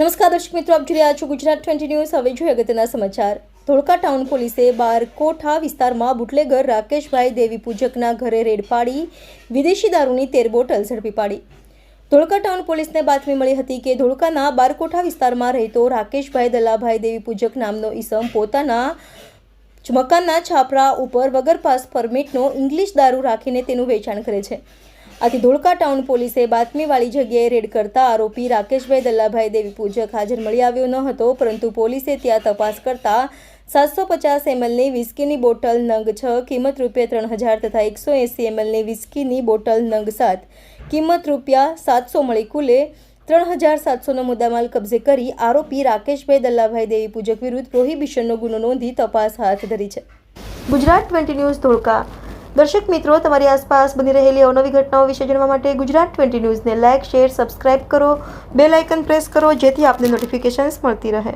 નમસ્કાર, દર્શક મિત્રો, આપ જોઈ રહ્યા છો ગુજરાત ટ્વેન્ટી ન્યૂઝ. હવે જોઈએ અગત્યના સમાચાર. ધોળકા ટાઉન પોલીસે બાર કોઠા વિસ્તારમાં બુટલેગર રાકેશભાઈ દેવી પૂજકના ઘરે રેડ પાડી વિદેશી દારૂની તેર બોટલ ઝડપી પાડી. ધોળકા ટાઉન પોલીસને બાતમી મળી હતી કે ધોળકાના બારકોઠા વિસ્તારમાં રહેતો રાકેશભાઈ દલાભાઈ દેવી પૂજક નામનો ઈસમ પોતાના મકાનના છાપરા ઉપર વગર પાસ પરમિટનો ઇંગ્લિશ દારૂ રાખીને તેનું વેચાણ કરે છે. આથી ધોળકા ટાઉન પોલીસે બાતમીવાળી જગ્યાએ રેડ કરતા આરોપી રાકેશભાઈ દલ્લાભાઈ દેવી પૂજક હાજર મળી આવ્યો ન હતો, પરંતુ પોલીસે ત્યાં તપાસ કરતા સાતસો પચાસ એમએલની વિસ્કીની બોટલ નંગ છ, કિંમત રૂપિયા ત્રણ હજાર તથા એકસો એંસી એમએલની વિસ્કીની બોટલ નંગ સાત. કિંમત રૂપિયા સાતસો મળી કુલે ત્રણ હજાર સાતસોનો મુદ્દામાલ કબજે કરી આરોપી રાકેશભાઈ દલ્લાભાઈ દેવી પૂજક વિરુદ્ધ પ્રોહિબિશનનો ગુનો નોંધી તપાસ હાથ ધરી છે. Gujarat twenty news Dholka. દર્શક મિત્રો, તમારી આસપાસ બની રહેલી અવનવી ઘટનાઓ વિશે જાણવા માટે ગુજરાત ટ્વેન્ટી ન્યૂઝને લાઇક, શેર, સબસ્ક્રાઇબ કરો. બેલ આઇકન પ્રેસ કરો, જેથી આપને નોટિફિકેશન્સ મળતી રહે.